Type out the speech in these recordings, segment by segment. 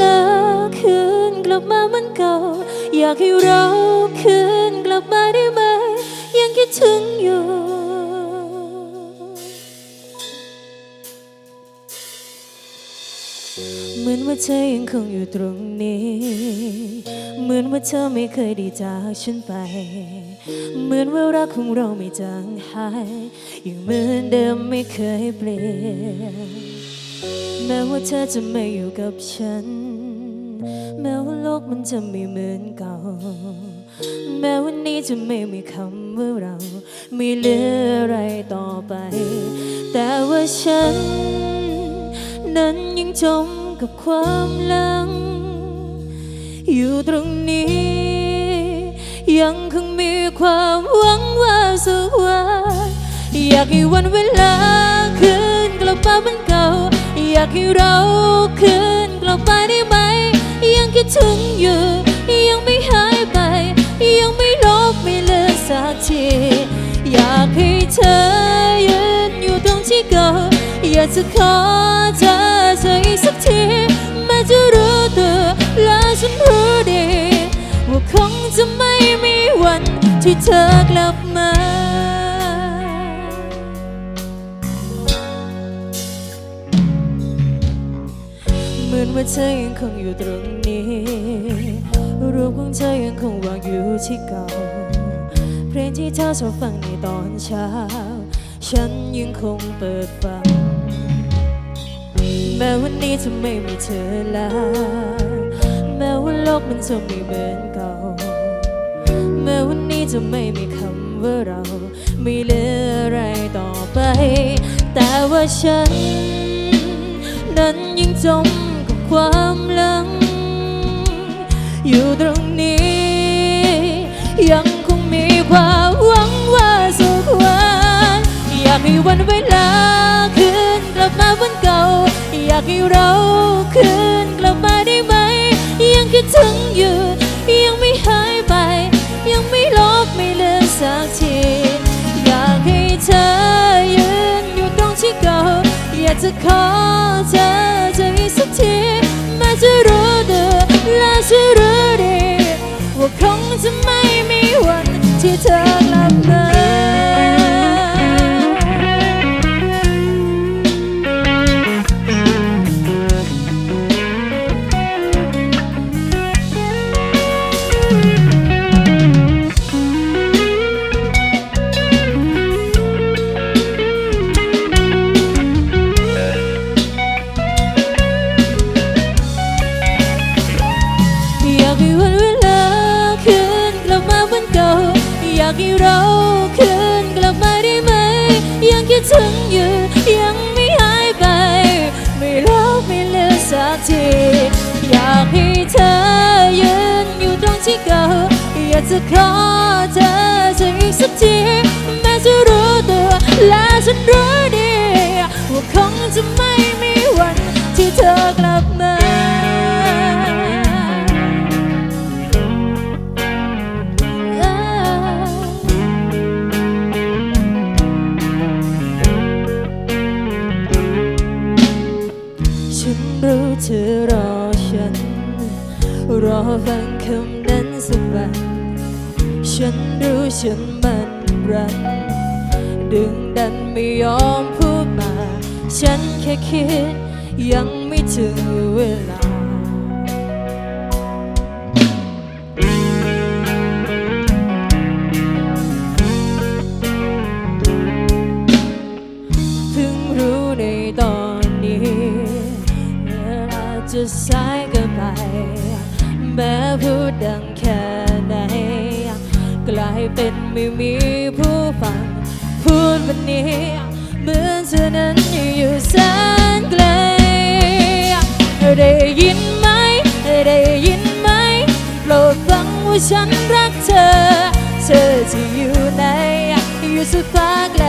ลาคืนกลับมาเหมือนเก่า อยากให้เราคืนกลับมาได้ไหม ยังคิดถึงอยู่เหมือนว่าเธอยังคงอยู่ตรงนี้ เหมือนว่าเธอไม่เคยได้จากฉันไป เหมือนว่ารักของเราไม่จางหายยังเหมือนเดิมไม่เคยเปลี่ยน แม้ว่าเธอจะไม่อยู่กับฉัน แม้ว่าโลกมันจะไม่เหมือนเก่า แม้วันนี้จะไม่มีคำว่าเรา ไม่เหลืออะไรต่อไป แต่ว่าฉัน นั้นยังจมกับความหลัง อยู่ตรงนี้ ยังคงมีความหวังว่าสักวันอยากให้วันเวลาคืนกลับมาเหมือนเก่า อยากให้เราคืนกลับไปได้ไหม ยังคิดถึงอยู่ ยังไม่หายไป ยังไม่ลบไม่เลือนสักที อยากให้เธอยืนอยู่ตรงที่เก่าอยากจะขอเธอเธออีกสักทีแม้จะรู้ตัวและฉันรู้ดีว่าคงจะไม่มีวันที่เธอกลับมา ว่าเธอยังคงอยู่ตรงนี้รูปของเธอยังคงวางอยู่ที่เก่า เพลงที่เธอชอบฟังในตอนเช้า ฉันยังคงเปิดฟัง แม้วันนี้จะไม่มีเธอแล้ว แม้ว่าโลกมันจะไม่เหมือนเก่า แม้วันนี้จะไม่มีคำว่าเรา ไม่เหลืออะไรต่อไป แต่ว่าฉัน นั้นยังจม ความหลัง อยู่ตรงนี้ ยังคงมีความหวังว่าสุขวันอยากให้วันเวลาคืนกลับมาวันเก่า อยากให้เราคืนกลับมาได้ไหม ยังคิดถึงอยู่ยังไม่หายไป ยังไม่ลบไม่เลือนสักทีอยากให้เธอยืนอยู่ตรงที่เก่าอยากจะขอเธอเจะอีกสักที จะรู้ตัวและจะรู้ดีว่าคงจะไม่มีวันที่เธอ ตราอยากจะขอเธอจะอีกสักทีแม้จะรู้ตัวและฉันรู้ดีว่าคงจะไม่มีวันที่เธอกลับมาฉันรู้เธอรอฉัน รอฟัง รู้ฉันมันรัน ดึงดันไม่ยอมพูดมา ฉันแค่คิดยังไม่ถึงเวลาเพิ่งรู้ในตอนนี้เวลาจะสายเกินไปแม้พูดดัง ไม่มีผู้ฟัง พูดวันนี้เหมือนเธอนั้นอยู่แสนไกลได้ยินไหมได้ยินไหมโปรดฟังว่าฉันรักเธอ เธอจะอยู่ไหนอยู่สุดฟ้าไกล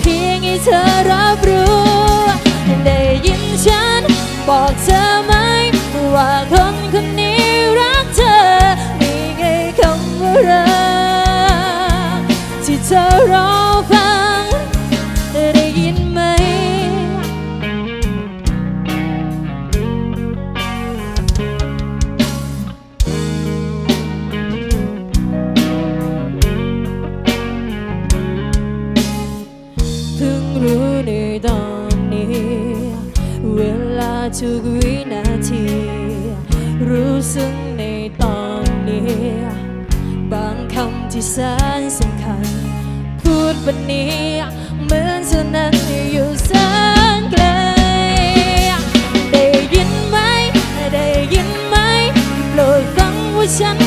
เพียงให้เธอรับรู้ ได้ยินฉันบอกเธอไหมว่า ทุกวินาที รู้ซึ้งในตอนนี้ บางคำที่แสนสำคัญ พูดวันนี้เหมือนจะนั้นอยู่แสนไกล ได้ยินไหม ได้ยินไหมโปรดฟังว่าฉัน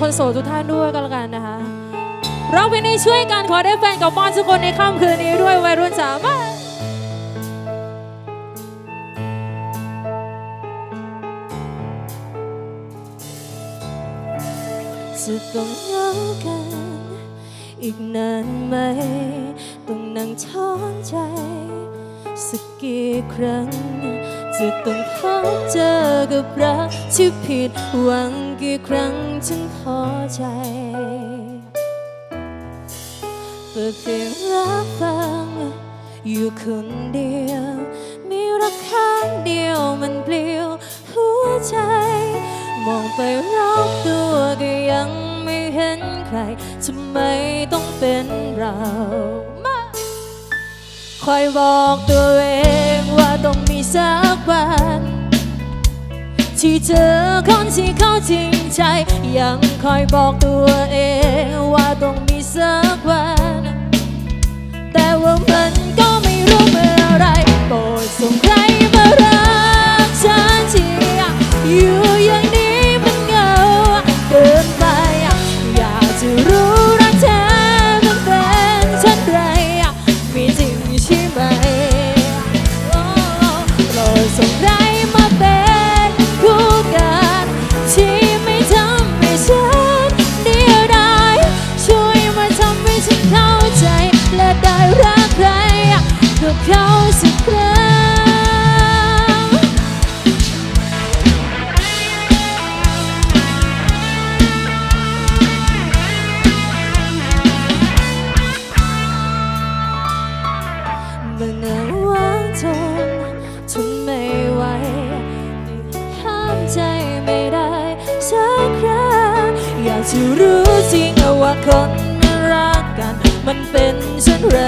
คนโสดทุกท่านด้วยก็แล้วกันนะคะร้องเพลงนี้ช่วยกันขอได้แฟนกับมอนทุกคนในค่ำคืนนี้ด้วยวัยรุ่นสามาจะต้องเงากัน อีกนานไหม ต้องนั่งช้อนใจ สักกี่ครั้ง จะต้องพบเจอกับรักที่ผิดหวังกี่ครั้งถึงพอใจเปิดเพลงรักฟังอยู่คนเดียว มีรักข้งเดียวมันเปลี่ยวหัวใจ มองไปรอบตัวก็ยังไม่เห็นใครทำไมต้องเป็นเรามาคอยบอกตัวเอง สักวันที่เจอคนที่เขาจริงใจ ยังคอยบอกตัวเองว่าต้องมีสักวัน แต่ว่ามันก็ไม่รู้เมื่อไรโปรดส่ง เขาสักครั้งมันน่าวางทนทนไม่ไหวห้ามใจไม่ได้สักครั้งอยากจะรู้จริงว่าคนมันรักกัน มันเป็นเช่นไร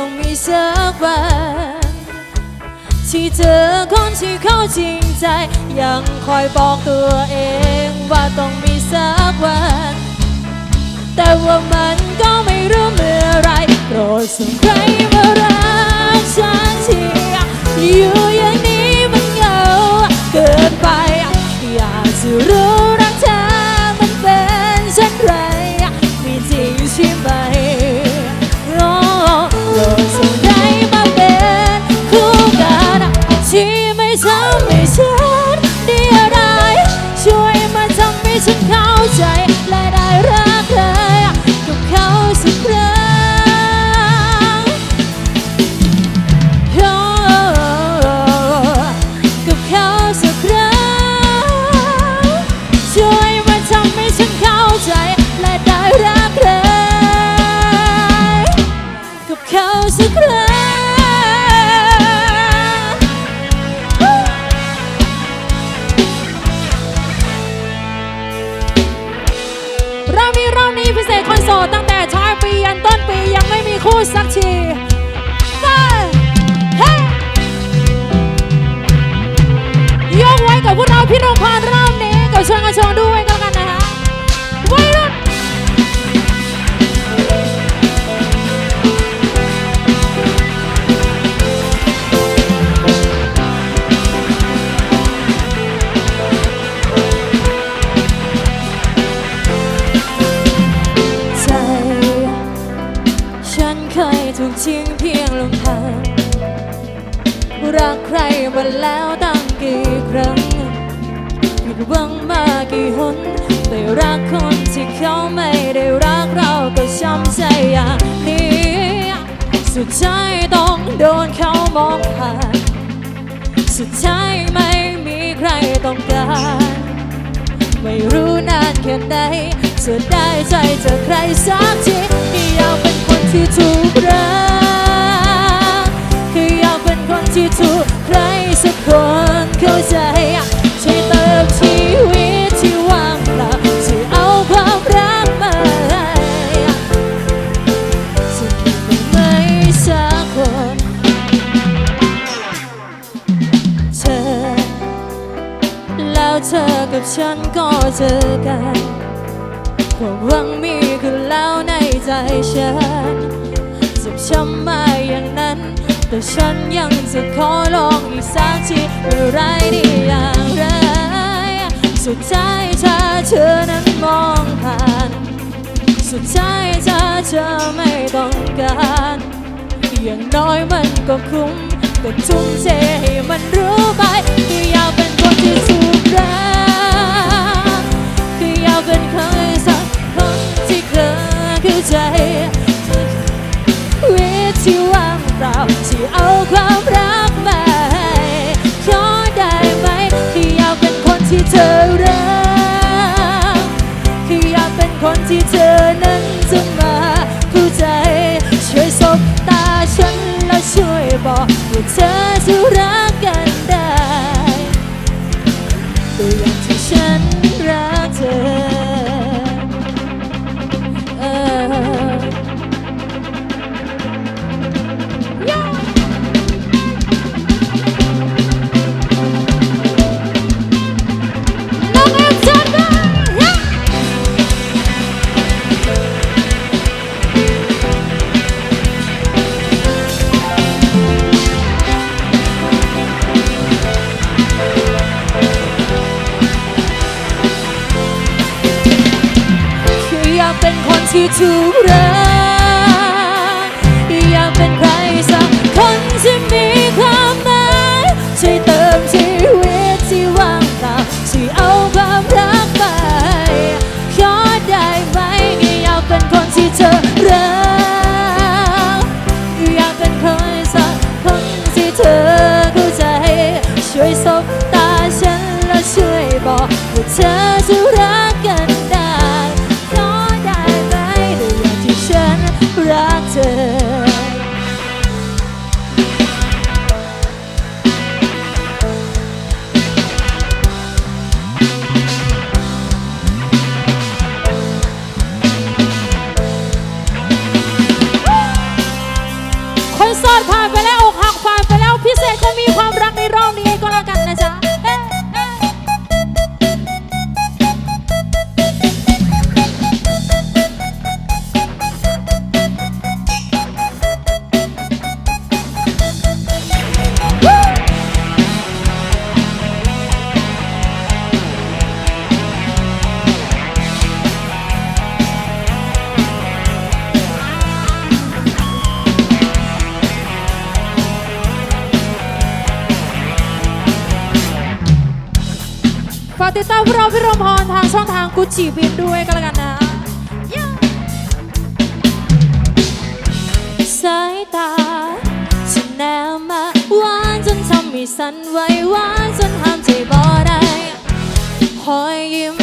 องว่าต้องมีสักวันที่เจอคนที่เขาจริงใจ ยังคอยบอกตัวเองว่าต้องมีสักวัน แต่ว่ามันก็ไม่รู้เมื่อไรโปรดส่งใครมารักฉันทีอยู่อย่างนี้มันเหงาเกินไป อยากจะรู้ สดตั้งแต่ช้อยปียันต้นปียังไม่มีคู่สักทีไปเฮ้ยกไว้กับพวกเราพี่นงพานรอบนี้กับชวนกันชงด้วย ถูกทิ้งเพียงลำพังรักใครมาแล้วตั้งกี่ครั้งผิดหวังมากี่หนแต่รักคนที่เขาไม่ได้รักเราก็ช้ำใจอย่างนี้ สุดท้ายต้องโดนเขามองผ่านสุดท้ายไม่มีใครต้องการ ไม่รู้นานแค่ไหนจะได้ใจจากใครสักทีที่อยากเป็น ที่ถูกรักคืออยากเป็นคนที่ถูกใครสักคนเข้าใจช่วยเติมชีวิตที่ว่างเปล่าช่เอาความรักมาให้จะมีไหมสักคนเธอ แล้วเธอกับฉันก็เจอกันความหวังมีขึ้นแล้วในใจฉัน ช้ำมาอย่างนั้น แต่ฉันยังจะขอลองอีกสักทีว่าไรดีอย่างไร สุดท้ายถ้าเธอนั้นมองผ่าน สุดท้ายถ้าเธอไม่ต้องการ อย่างน้อยมันก็คุ้มก็ทุ่มเทให้มันรู้ไปคืออยากเป็นคนที่ถูกรักคืออยากเป็นใครสักคนที่เคยเข้าใจ เปล่าที่เอาความรัก เแากติดตามพวกเราพี่รมพรทางช่องทางกุจิบินด้วยก็แล้วกันนะสายตาฉันแนวมาหวานจนทำให้สั่นไหวหวานจนห้ามใจบ่ได้หอยยิ้ม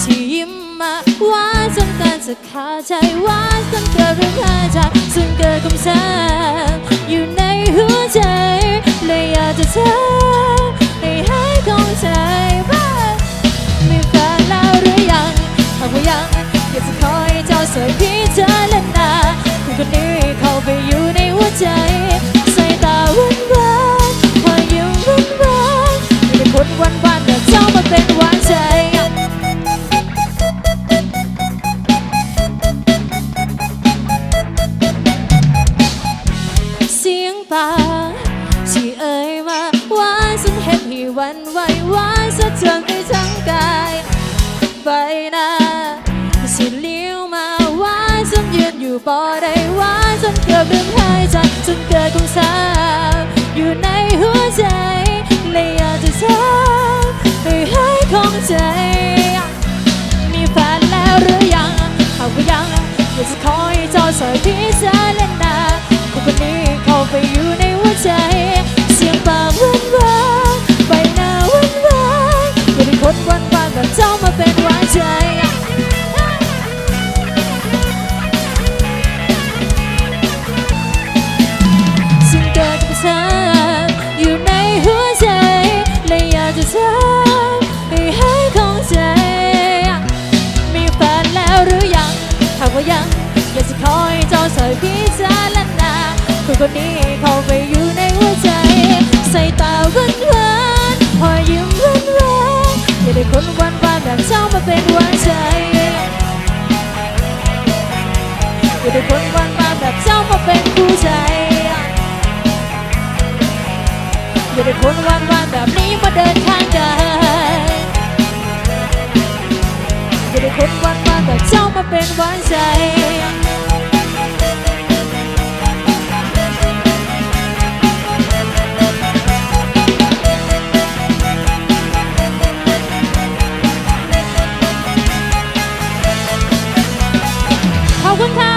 ที่ยิ้มมาหวานจนเกินจะขาดใจหวานจนเกิดเรื่องหายใจซึ่งเกิดกับฉันอยู่ในหัวใจเลยอยากจะเธอให้หายของใจ ยังหากว่ายัง อยู่บ่ได้หวานจนเกือบลืมหายใจจนเกิดคงสาวอยู่ในหัวใจเลยอยากจะถามให้หายของใจ มีแฟนแล้วหรือยังหากว่ายังอยากจะขอให้เจ้าสอยพี่สาเล่นาคนคนนี้เข้าไปอยู่ในหัวใจ เสียงปากหวานหวานใบหน้าหวานหวานอยากได้คนหวานหวานแบบเจ้ามาเป็นหวานใจ พิจารณาคนคนนี้เข้าไปอยู่ในหัวใจ ใส่ตาหวานหวานพอยิ้มหวานหวานอย่าได้คนหวานหวานแบบเจ้ามาเป็นหวานใจอย่าได้คนหวานหวานแบบเจ้ามาเป็นคู่ใจอย่าได้คนหวานหวานแบบนี้มาเดินทางกันอย่าได้คนหวานหวานแบบเจ้ามาเป็นหวานใจ Hào Quân Thao